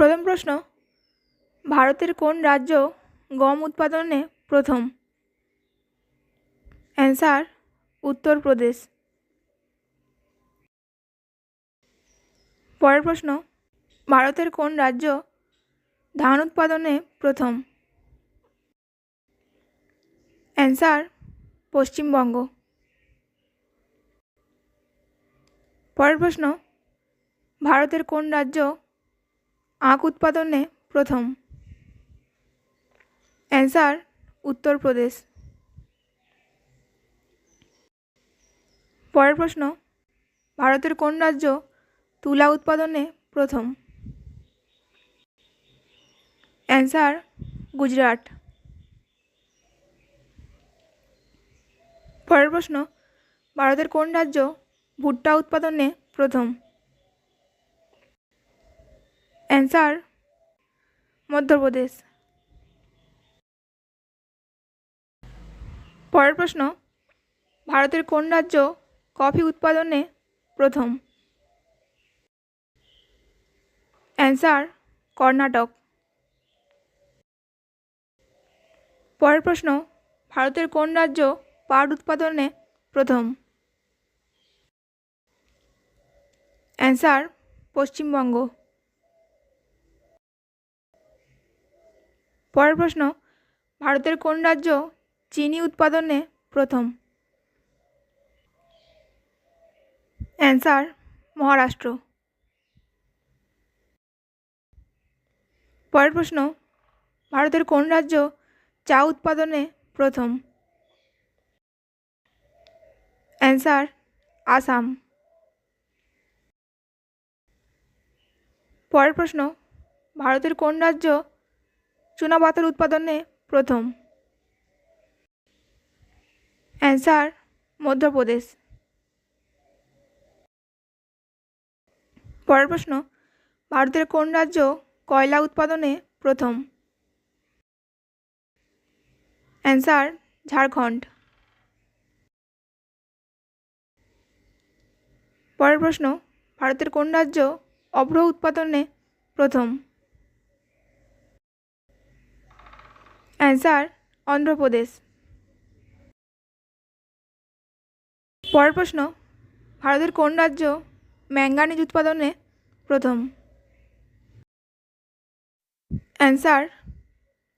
প্রথম প্রশ্ন, ভারতের কোন রাজ্য গম উৎপাদনে প্রথম? অ্যান্সার উত্তরপ্রদেশ পরের প্রশ্ন, ভারতের কোন রাজ্য ধান উৎপাদনে প্রথম? অ্যান্সার, পশ্চিমবঙ্গ। পরের প্রশ্ন, ভারতের কোন রাজ্য আখ উৎপাদনে প্রথম। অ্যান্সার উত্তরপ্রদেশ পরের প্রশ্ন, ভারতের কোন রাজ্য তুলা উৎপাদনে প্রথম? অ্যান্সার, গুজরাট। পরের প্রশ্ন, ভারতের কোন রাজ্য ভুট্টা উৎপাদনে প্রথম? অ্যান্সার, মধ্যপ্রদেশ। পরের প্রশ্ন, ভারতের কোন রাজ্য কফি উৎপাদনে প্রথম? অ্যান্সার, কর্ণাটক। পরের প্রশ্ন, ভারতের কোন রাজ্য পাট উৎপাদনে প্রথম? অ্যান্সার, পশ্চিমবঙ্গ। পরের প্রশ্ন, ভারতের কোন রাজ্য চিনি উৎপাদনে প্রথম? অ্যান্সার, মহারাষ্ট্র। পরের প্রশ্ন, ভারতের কোন রাজ্য চা উৎপাদনে প্রথম? অ্যান্সার, আসাম। পরের প্রশ্ন, ভারতের কোন রাজ্য চুনাপাথর উৎপাদনে প্রথম। অ্যান্সার মধ্যপ্রদেশ। পরের প্রশ্ন, ভারতের কোন রাজ্য কয়লা উৎপাদনে প্রথম? অ্যান্সার ঝাড়খণ্ড। পরের প্রশ্ন, ভারতের কোন রাজ্য অভ্র উৎপাদনে প্রথম? অ্যান্সার অন্ধ্রপ্রদেশ। পরের প্রশ্ন, ভারতের কোন রাজ্য ম্যাঙ্গানিজ উৎপাদনে প্রথম? অ্যান্সার,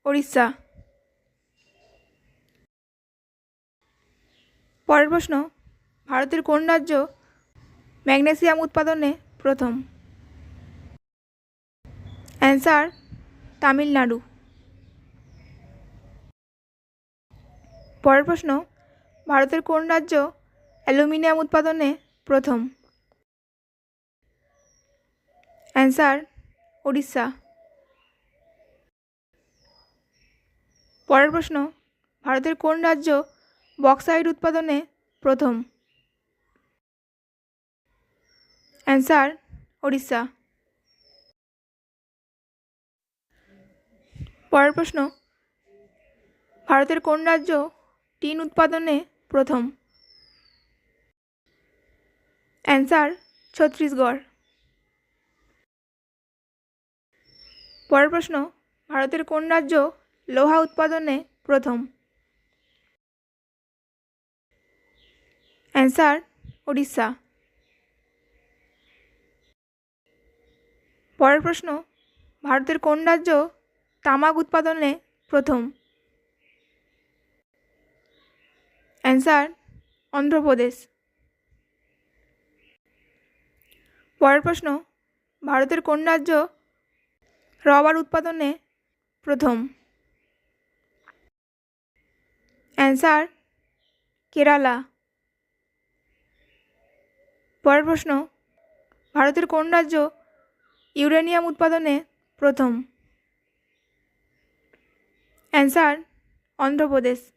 ওড়িশা। পরের প্রশ্ন, ভারতের কোন রাজ্য ম্যাগনেসিয়াম উৎপাদনে প্রথম? অ্যান্সার, তামিলনাড়ু। পরের প্রশ্ন, ভারতের কোন রাজ্য অ্যালুমিনিয়াম উৎপাদনে প্রথম? অ্যান্সার, ওড়িশা। পরের প্রশ্ন, ভারতের কোন রাজ্য বক্সাইড উৎপাদনে প্রথম? অ্যান্সার, ওড়িশা। পরের প্রশ্ন, ভারতের কোন রাজ্য টিন উৎপাদনে প্রথম। অ্যান্সার ছত্তিশগড় পরের প্রশ্ন, ভারতের কোন রাজ্য লোহা উৎপাদনে প্রথম? অ্যান্সার, ওড়িশা। পরের প্রশ্ন, ভারতের কোন রাজ্য তামাক উৎপাদনে প্রথম? অ্যান্সার অন্ধ্রপ্রদেশ। পরের প্রশ্ন, ভারতের কোন রাজ্য রবার উৎপাদনে প্রথম? অ্যান্সার, কেরালা। পরের প্রশ্ন, ভারতের কোন রাজ্য ইউরেনিয়াম উৎপাদনে প্রথম? অ্যান্সার, অন্ধ্রপ্রদেশ।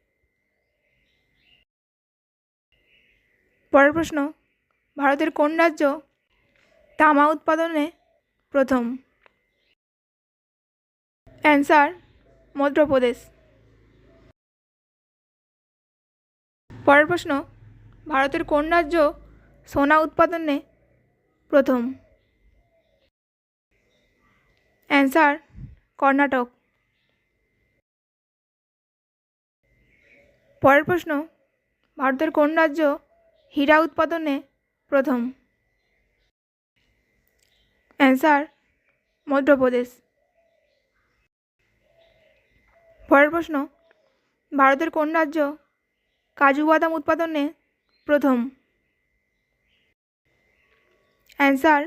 পরের প্রশ্ন, ভারতের কোন রাজ্য তামা উৎপাদনে প্রথম? অ্যান্সার, মধ্যপ্রদেশ। পরের প্রশ্ন, ভারতের কোন রাজ্য সোনা উৎপাদনে প্রথম? অ্যান্সার, কর্ণাটক। পরের প্রশ্ন, ভারতের কোন রাজ্য হীরা উৎপাদনে প্রথম। অ্যান্সার মধ্যপ্রদেশ পরের প্রশ্ন, ভারতের কোন রাজ্য কাজু বাদাম উৎপাদনে প্রথম? অ্যান্সার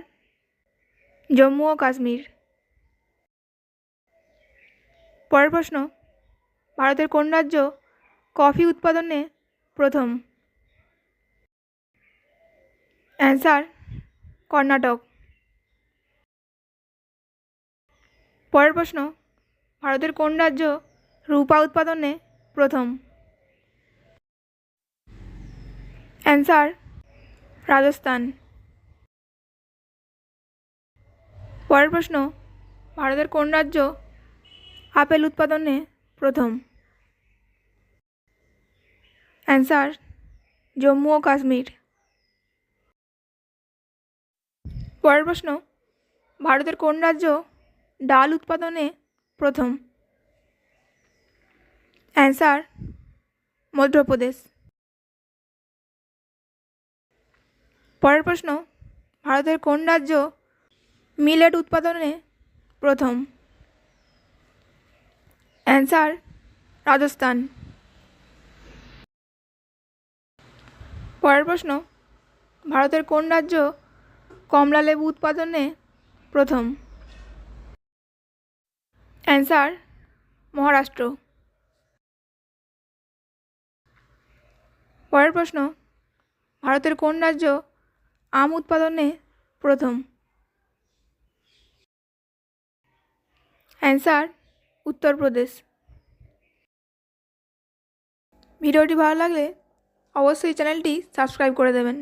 জম্মু ও কাশ্মীর। পরের প্রশ্ন, ভারতের কোন রাজ্য কফি উৎপাদনে প্রথম? অ্যান্সার, কর্ণাটক। পরের প্রশ্ন, ভারতের কোন রাজ্য রূপা উৎপাদনে প্রথম? অ্যান্সার, রাজস্থান। পরের প্রশ্ন, ভারতের কোন রাজ্য আপেল উৎপাদনে প্রথম? অ্যান্সার, জম্মু ও কাশ্মীর। পরের প্রশ্ন, ভারতের কোন রাজ্য ডাল উৎপাদনে প্রথম? অ্যান্সার, মধ্যপ্রদেশ। পরের প্রশ্ন, ভারতের কোন রাজ্য মিলেট উৎপাদনে প্রথম? অ্যান্সার, রাজস্থান। পরের প্রশ্ন, ভারতের কোন রাজ্য কমলা লেবু উৎপাদনে প্রথম। অ্যান্সার, মহারাষ্ট্র। পরের প্রশ্ন, ভারতের কোন রাজ্য আম উৎপাদনে প্রথম? অ্যান্সার উত্তরপ্রদেশ ভিডিওটি ভালো লাগলে অবশ্যই চ্যানেলটি সাবস্ক্রাইব করে দেবেন।